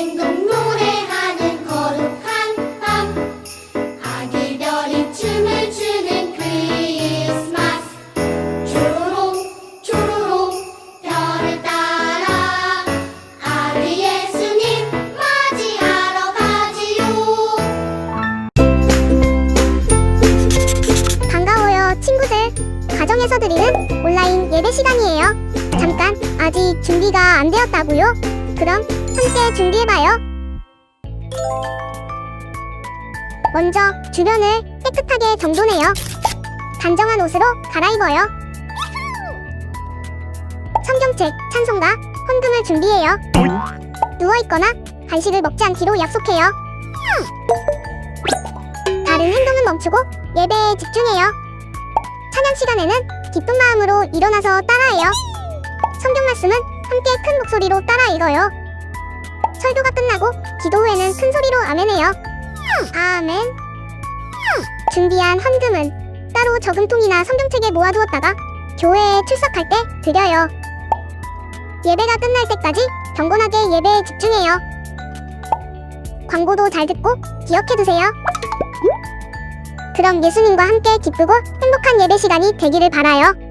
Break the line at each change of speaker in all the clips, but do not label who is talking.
Tengo 주변을 깨끗하게 정돈해요. 단정한 옷으로 갈아입어요. 성경책, 찬송가, 헌금을 준비해요. 누워있거나 간식을 먹지 않기로 약속해요. 다른 행동은 멈추고 예배에 집중해요. 찬양 시간에는 기쁜 마음으로 일어나서 따라해요. 성경 말씀은 함께 큰 목소리로 따라 읽어요. 설교가 끝나고 기도 후에는 큰 소리로 아멘해요. 아멘. 준비한 헌금은 따로 저금통이나 성경책에 모아두었다가 교회에 출석할 때 드려요. 예배가 끝날 때까지 경건하게 예배에 집중해요. 광고도 잘 듣고 기억해두세요. 그럼 예수님과 함께 기쁘고 행복한 예배 시간이 되기를 바라요.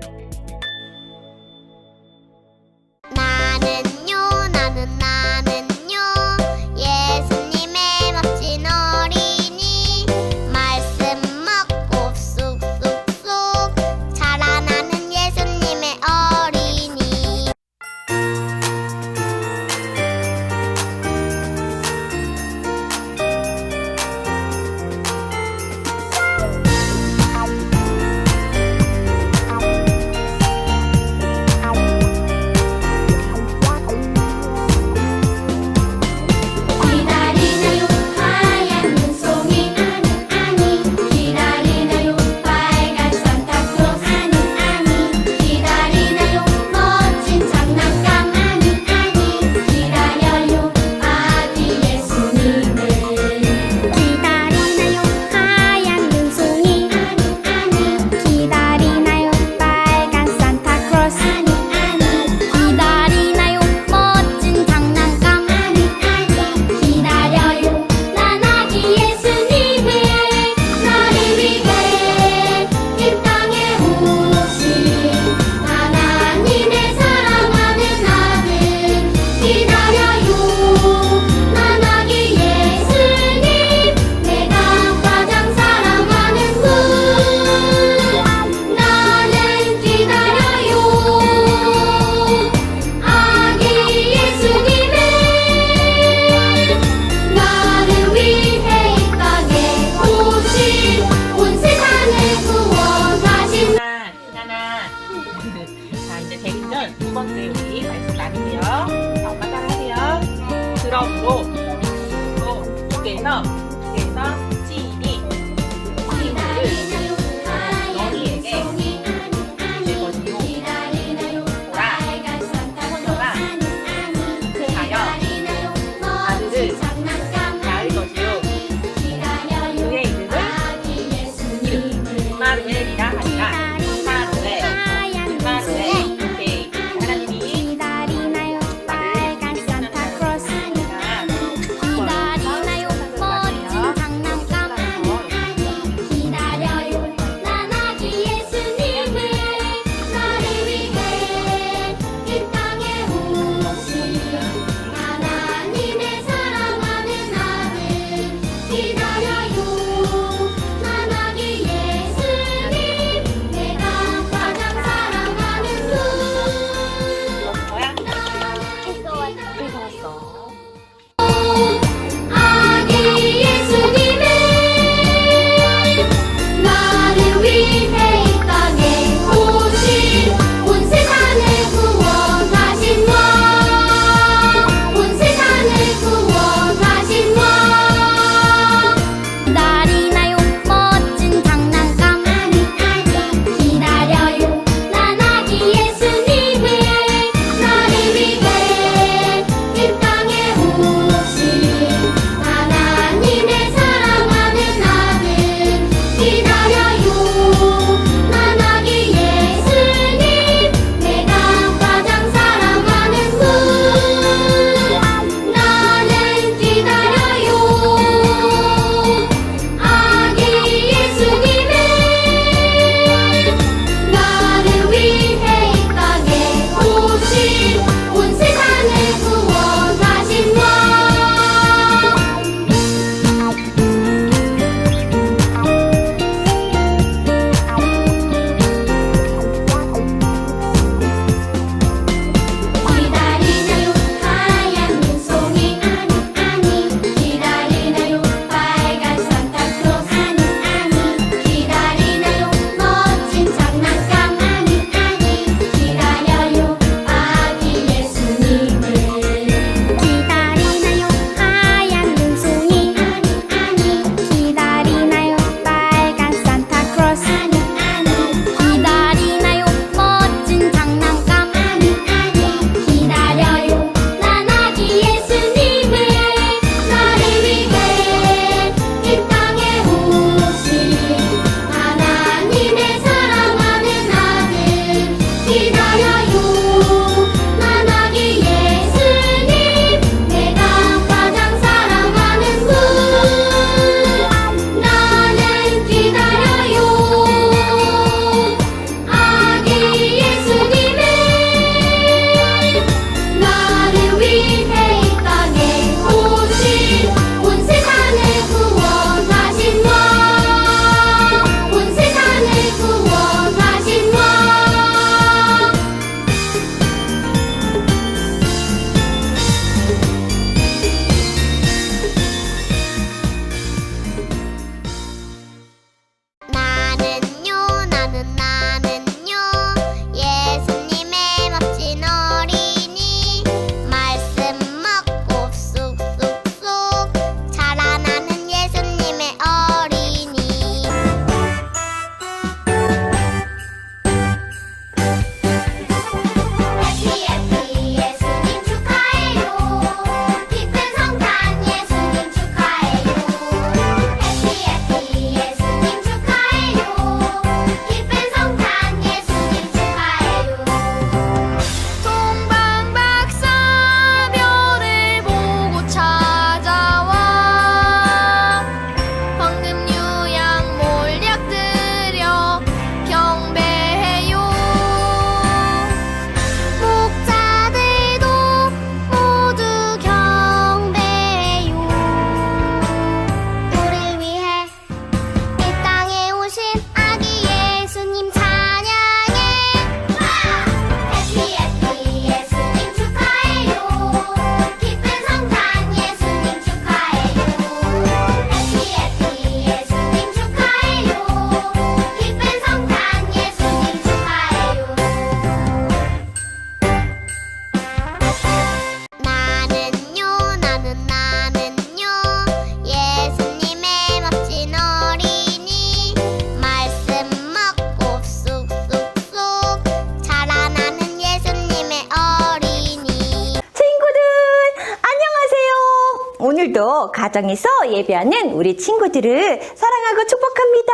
가정에서 예배하는 우리 친구들을 사랑하고 축복합니다.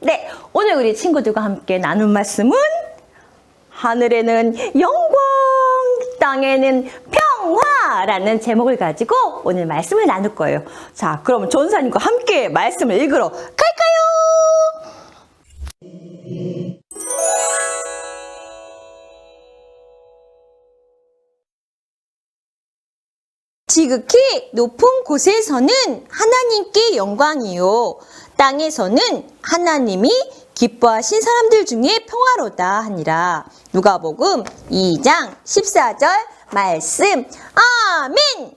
네, 오늘 우리 친구들과 함께 나눈 말씀은 하늘에는 영광, 땅에는 평화라는 제목을 가지고 오늘 말씀을 나눌 거예요. 자, 그럼 전사님과 함께 말씀을 읽으러 갈까요? 지극히 높은 곳에서는 하나님께 영광이요. 땅에서는 하나님이 기뻐하신 사람들 중에 평화로다 하니라. 누가복음 2장 14절 말씀. 아멘.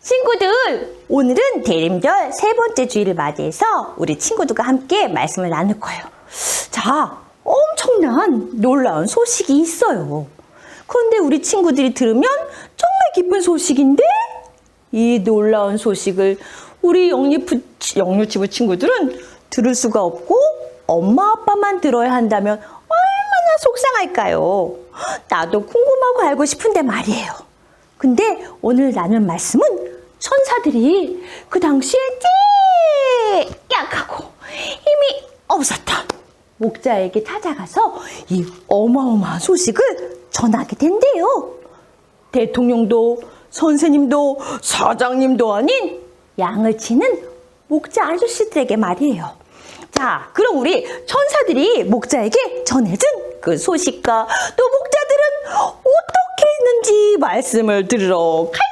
친구들, 오늘은 대림절 세 번째 주일을 맞이해서 우리 친구들과 함께 말씀을 나눌 거예요. 자, 엄청난 놀라운 소식이 있어요. 그런데 우리 친구들이 들으면 정말 기쁜 소식인데 이 놀라운 소식을 우리 영유부, 영유치부 친구들은 들을 수가 없고 엄마 아빠만 들어야 한다면 얼마나 속상할까요? 나도 궁금하고 알고 싶은데 말이에요. 근데 오늘 나눌 말씀은 천사들이 그 당시에 제일 약하고 힘이 없었던 목자에게 찾아가서 이 어마어마한 소식을 전하게 된대요. 대통령도 선생님도 사장님도 아닌 양을 치는 목자 아저씨들에게 말이에요. 자, 그럼 우리 천사들이 목자에게 전해준 그 소식과 또 목자들은 어떻게 했는지 말씀을 들으러 갈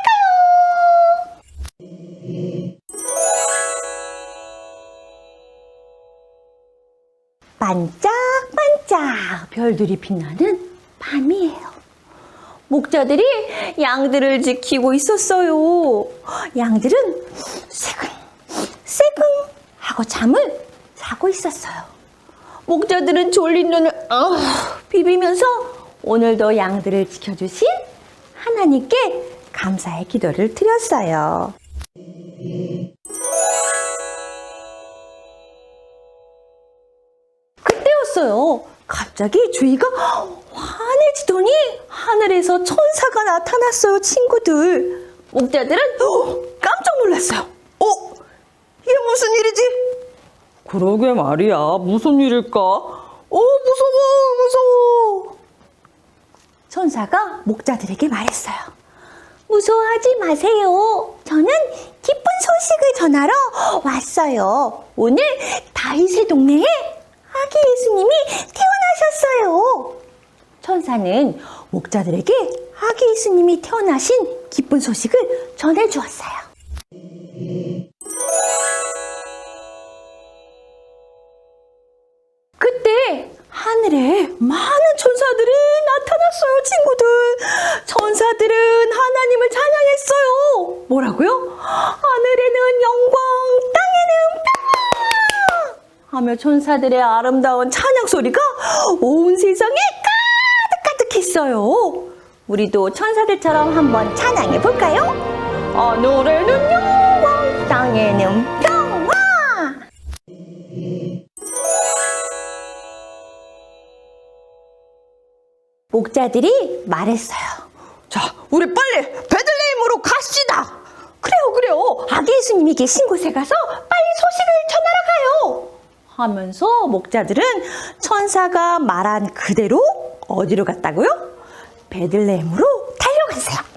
반짝반짝 별들이 빛나는 밤이에요. 목자들이 양들을 지키고 있었어요. 양들은 새근, 새근 하고 잠을 자고 있었어요. 목자들은 졸린 눈을 어, 비비면서 오늘도 양들을 지켜주신 하나님께 감사의 기도를 드렸어요. 갑자기 주위가 환해지더니 하늘에서 천사가 나타났어요, 친구들. 목자들은 깜짝 놀랐어요. 어? 이게 무슨 일이지? 그러게 말이야. 무슨 일일까? 어, 무서워, 무서워. 천사가 목자들에게 말했어요. 무서워하지 마세요. 저는 기쁜 소식을 전하러 왔어요. 오늘 다윗의 동네에 아기 예수님이 태어나셨어요. 천사는 목자들에게 아기 예수님이 태어나신 기쁜 소식을 전해 주었어요. 그때 하늘에 많은 천사들이 나타났어요, 친구들. 천사들은 하나님을 찬양했어요. 뭐라고요? 하늘에는 영광, 땅에는 평화! 하며 천사들의 아름다운 찬양 소리가 온 세상에 가득가득했어요. 우리도 천사들처럼 한번 찬양해 볼까요? 하늘에는 영광, 땅에는 평화! 목자들이 말했어요. 자, 우리 빨리 베들레헴으로 갑시다. 그래요, 그래요. 아기 예수님이 계신 곳에 가서 빨리 소식을 가요. 하면서 목자들은 천사가 말한 그대로 어디로 갔다고요? 베들레헴으로 달려갔어요.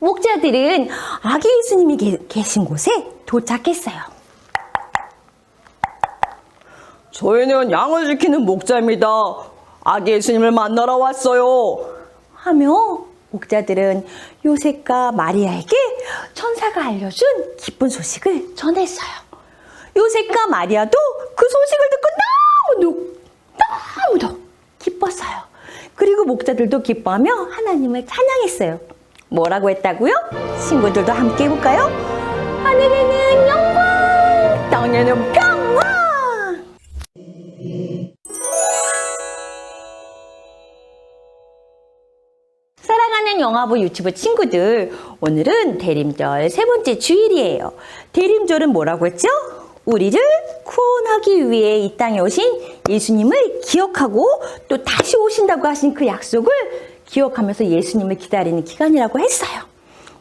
목자들은 아기 예수님이 계- 계신 곳에 도착했어요. 저희는 양을 지키는 목자입니다. 아기 예수님을 만나러 왔어요. 하며 목자들은 요셉과 마리아에게 천사가 알려준 기쁜 소식을 전했어요. 요셉과 마리아도 그 소식을 듣고 너무도 너무도 기뻤어요. 그리고 목자들도 기뻐하며 하나님을 찬양했어요. 뭐라고 했다고요? 친구들도 함께 해볼까요? 하늘에는 영광, 땅에는 평 영화부 유튜브 친구들, 오늘은 대림절 세 번째 주일이에요. 대림절은 뭐라고 했죠? 우리를 구원하기 위해 이 땅에 오신 예수님을 기억하고 또 다시 오신다고 하신 그 약속을 기억하면서 예수님을 기다리는 기간이라고 했어요.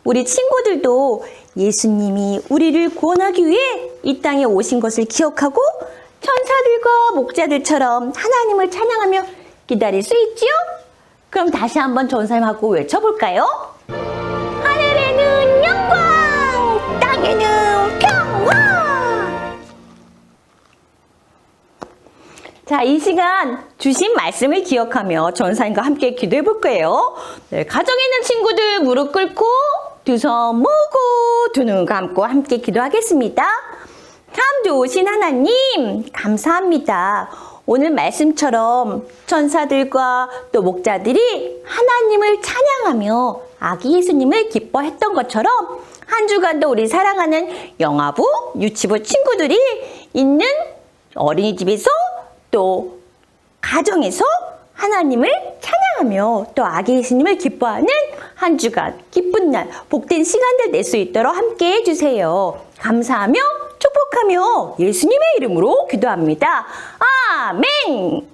우리 친구들도 예수님이 우리를 구원하기 위해 이 땅에 오신 것을 기억하고 천사들과 목자들처럼 하나님을 찬양하며 기다릴 수 있지요? 그럼 다시 한번 전사님하고 외쳐볼까요? 하늘에는 영광, 땅에는 평화. 자, 이 시간 주신 말씀을 기억하며 전사님과 함께 기도해 볼 거예요. 네, 가정에 있는 친구들 무릎 꿇고 두 손 모으고 두 눈 감고 함께 기도하겠습니다. 참 좋으신 하나님, 감사합니다. 오늘 말씀처럼 천사들과 또 목자들이 하나님을 찬양하며 아기 예수님을 기뻐했던 것처럼 한 주간도 우리 사랑하는 영아부, 유치부 친구들이 있는 어린이집에서 또 가정에서 하나님을 찬양하며 또 아기 예수님을 기뻐하는 한 주간 기쁜 날 복된 시간들 낼 수 있도록 함께 해주세요. 감사하며 축복하며 예수님의 이름으로 기도합니다. 아멘.